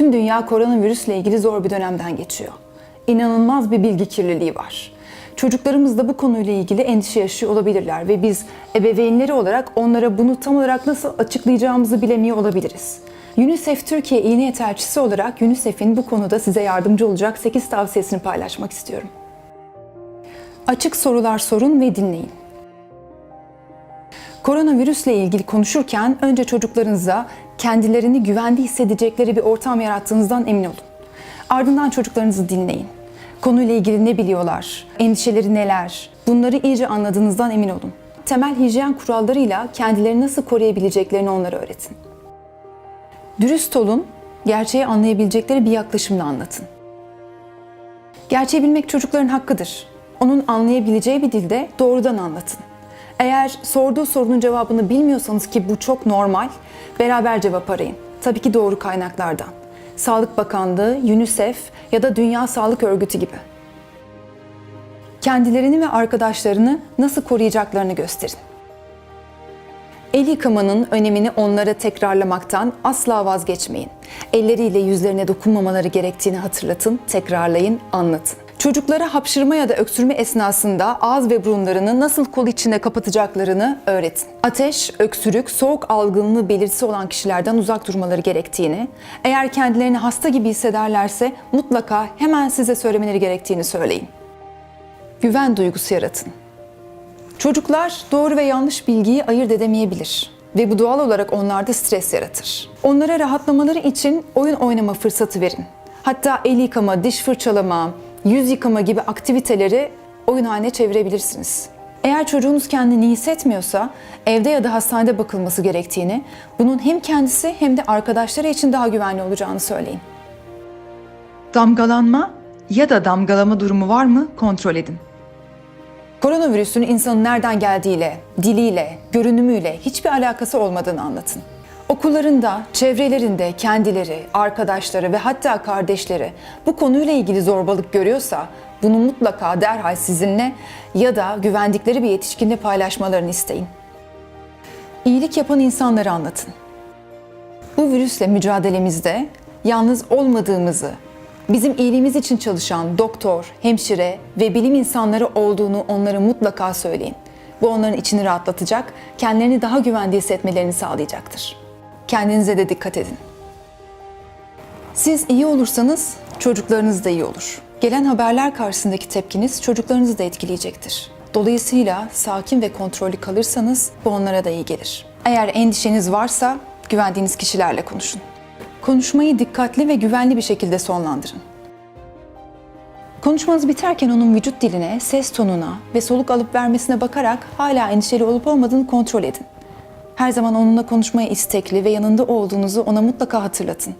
Tüm dünya koronavirüsle ilgili zor bir dönemden geçiyor. İnanılmaz bir bilgi kirliliği var. Çocuklarımız da bu konuyla ilgili endişe yaşıyor olabilirler ve biz ebeveynleri olarak onlara bunu tam olarak nasıl açıklayacağımızı bilemiyor olabiliriz. UNICEF Türkiye İğne Yeterçisi olarak UNICEF'in bu konuda size yardımcı olacak 8 tavsiyesini paylaşmak istiyorum. Açık sorular sorun ve dinleyin. Koronavirüsle ilgili konuşurken önce çocuklarınıza kendilerini güvende hissedecekleri bir ortam yarattığınızdan emin olun. Ardından çocuklarınızı dinleyin. Konuyla ilgili ne biliyorlar, endişeleri neler, bunları iyice anladığınızdan emin olun. Temel hijyen kurallarıyla kendilerini nasıl koruyabileceklerini onlara öğretin. Dürüst olun, gerçeği anlayabilecekleri bir yaklaşımla anlatın. Gerçeği bilmek çocukların hakkıdır. Onun anlayabileceği bir dilde doğrudan anlatın. Eğer sorduğu sorunun cevabını bilmiyorsanız ki bu çok normal, beraber cevap arayın. Tabii ki doğru kaynaklardan. Sağlık Bakanlığı, UNICEF ya da Dünya Sağlık Örgütü gibi. Kendilerini ve arkadaşlarını nasıl koruyacaklarını gösterin. El yıkamanın önemini onlara tekrarlamaktan asla vazgeçmeyin. Elleriyle yüzlerine dokunmamaları gerektiğini hatırlatın, tekrarlayın, anlatın. Çocuklara hapşırma ya da öksürme esnasında ağız ve burunlarını nasıl kol içinde kapatacaklarını öğretin. Ateş, öksürük, soğuk algınlığı belirtisi olan kişilerden uzak durmaları gerektiğini, eğer kendilerini hasta gibi hissederlerse mutlaka hemen size söylemeleri gerektiğini söyleyin. Güven duygusu yaratın. Çocuklar doğru ve yanlış bilgiyi ayırt edemeyebilir ve bu doğal olarak onlarda stres yaratır. Onlara rahatlamaları için oyun oynama fırsatı verin. Hatta el yıkama, diş fırçalama, yüz yıkama gibi aktiviteleri oyun haline çevirebilirsiniz. Eğer çocuğunuz kendini iyi hissetmiyorsa evde ya da hastanede bakılması gerektiğini, bunun hem kendisi hem de arkadaşları için daha güvenli olacağını söyleyin. Damgalanma ya da damgalama durumu var mı kontrol edin. Koronavirüsün insanın nereden geldiğiyle, diliyle, görünümüyle hiçbir alakası olmadığını anlatın. Okullarında, çevrelerinde kendileri, arkadaşları ve hatta kardeşleri bu konuyla ilgili zorbalık görüyorsa bunu mutlaka derhal sizinle ya da güvendikleri bir yetişkinle paylaşmalarını isteyin. İyilik yapan insanları anlatın. Bu virüsle mücadelemizde yalnız olmadığımızı, bizim iyiliğimiz için çalışan doktor, hemşire ve bilim insanları olduğunu onlara mutlaka söyleyin. Bu onların içini rahatlatacak, kendilerini daha güvende hissetmelerini sağlayacaktır. Kendinize de dikkat edin. Siz iyi olursanız çocuklarınız da iyi olur. Gelen haberler karşısındaki tepkiniz çocuklarınızı da etkileyecektir. Dolayısıyla sakin ve kontrollü kalırsanız bu onlara da iyi gelir. Eğer endişeniz varsa güvendiğiniz kişilerle konuşun. Konuşmayı dikkatli ve güvenli bir şekilde sonlandırın. Konuşmanız biterken onun vücut diline, ses tonuna ve soluk alıp vermesine bakarak hala endişeli olup olmadığını kontrol edin. Her zaman onunla konuşmaya istekli ve yanında olduğunuzu ona mutlaka hatırlatın.